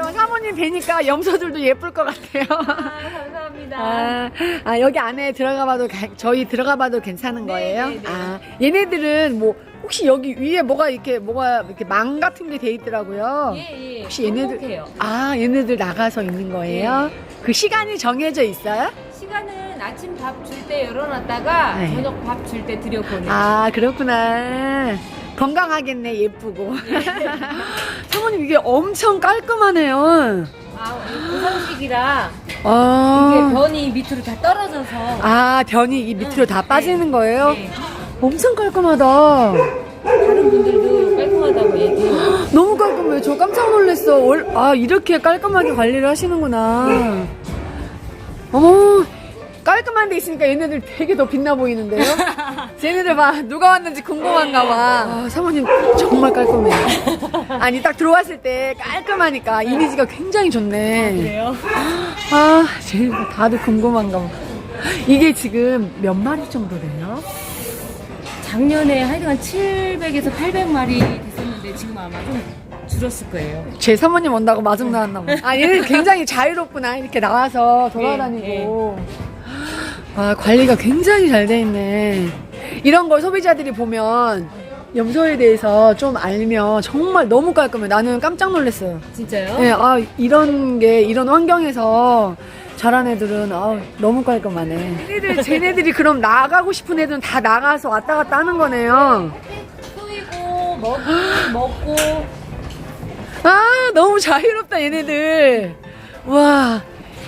어, 사모님 뵈니까 염소들도 예쁠 것 같아요. 아, 감사합니다. 아, 아, 여기 안에 들어가 봐도 저희 들어가 봐도 괜찮은 네, 거예요? 네, 네, 아 얘네들은 뭐 혹시 여기 위에 뭐가 이렇게 뭐가 이렇게 망 같은 게 돼 있더라고요. 예, 예. 혹시 얘네들 행복해요. 아 얘네들 나가서 있는 거예요? 네. 그 시간이 정해져 있어요? 시간은 아침 밥 줄 때 열어놨다가 네. 저녁 밥 줄 때 들여보내요. 아 그렇구나. 건강하겠네 예쁘고. 사모님 이게 엄청 깔끔하네요. 아, 고상식이라 아, 이게 변이 밑으로 다 떨어져서 아 변이 이 밑으로 다 빠지는 거예요? 네. 엄청 깔끔하다. 다른 분들도 깔끔하다고 얘기해요. 너무 깔끔해. 저 깜짝 놀랐어. 월- 아, 이렇게 깔끔하게 관리를 하시는구나. 어머, 깔끔한 데 있으니까 얘네들 되게 더 빛나 보이는데요? 쟤네들 봐. 누가 왔는지 궁금한가 봐. 아, 사모님 정말 깔끔해요. 아니, 딱 들어왔을 때 깔끔하니까 이미지가 굉장히 좋네. 그래요? 아, 쟤네들 다들 궁금한가 봐. 이게 지금 몇 마리 정도 돼요? 작년에 하여간 700에서 800마리 됐었는데 지금 아마 좀 줄었을 거예요. 제 사모님 온다고 마중 나왔나 봐. 아, 얘는 굉장히 자유롭구나. 이렇게 나와서 돌아다니고. 아, 관리가 굉장히 잘 돼 있네. 이런 걸 소비자들이 보면 염소에 대해서 좀 알면 정말 너무 깔끔해. 나는 깜짝 놀랐어요. 진짜요? 네, 아, 이런 게, 이런 환경에서 자란 애들은 아, 너무 깔끔하네. 쟤네들, 쟤네들이 그럼 나가고 싶은 애들은 다 나가서 왔다 갔다 하는 거네요. 쏘이고 먹고 먹고 아 너무 자유롭다 얘네들 와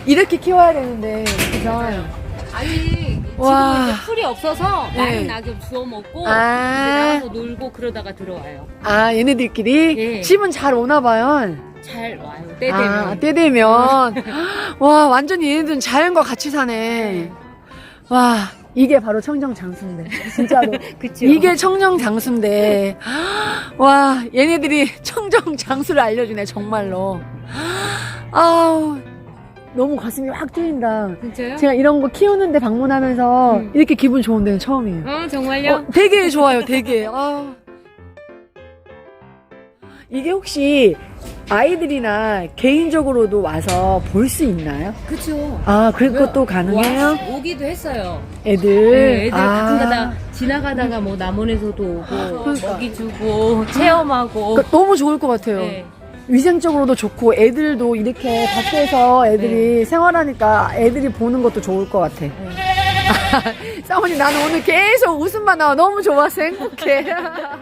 이렇게 키워야 되는데 그죠 아니 와. 지금 이제 풀이 없어서 네. 마른 낙엽 주워 먹고 아. 나가서 놀고 그러다가 들어와요. 아 얘네들끼리 예. 집은 잘 오나 봐요 잘 와요. 때 되면. 아, 때 되면 와 완전히 얘네들은 자연과 같이 사네 와 이게 바로 청정 장수인데 진짜로 그쵸. 이게 청정 장수인데 와 얘네들이 청정 장수를 알려주네 정말로 아우 너무 가슴이 확 뚫린다 진짜요? 제가 이런 거 키우는데 방문하면서 음. 이렇게 기분 좋은 데는 처음이에요. 어 정말요? 어, 되게 좋아요, 되게. 아. 이게 혹시 아이들이나 개인적으로도 와서 볼 수 있나요? 그쵸. 아, 그것도 가능해요? 와, 오기도 했어요. 애들. 네, 애들 아. 가끔 가다 지나가다가 뭐 남원에서도 오고 그러니까. 먹이 주고 체험하고. 그러니까 너무 좋을 것 같아요. 네. 위생적으로도 좋고 애들도 이렇게 밖에서 애들이 생활하니까 애들이 보는 것도 좋을 것 같아. 사모님 나는 오늘 계속 웃음만 나와 너무 좋아서 행복해.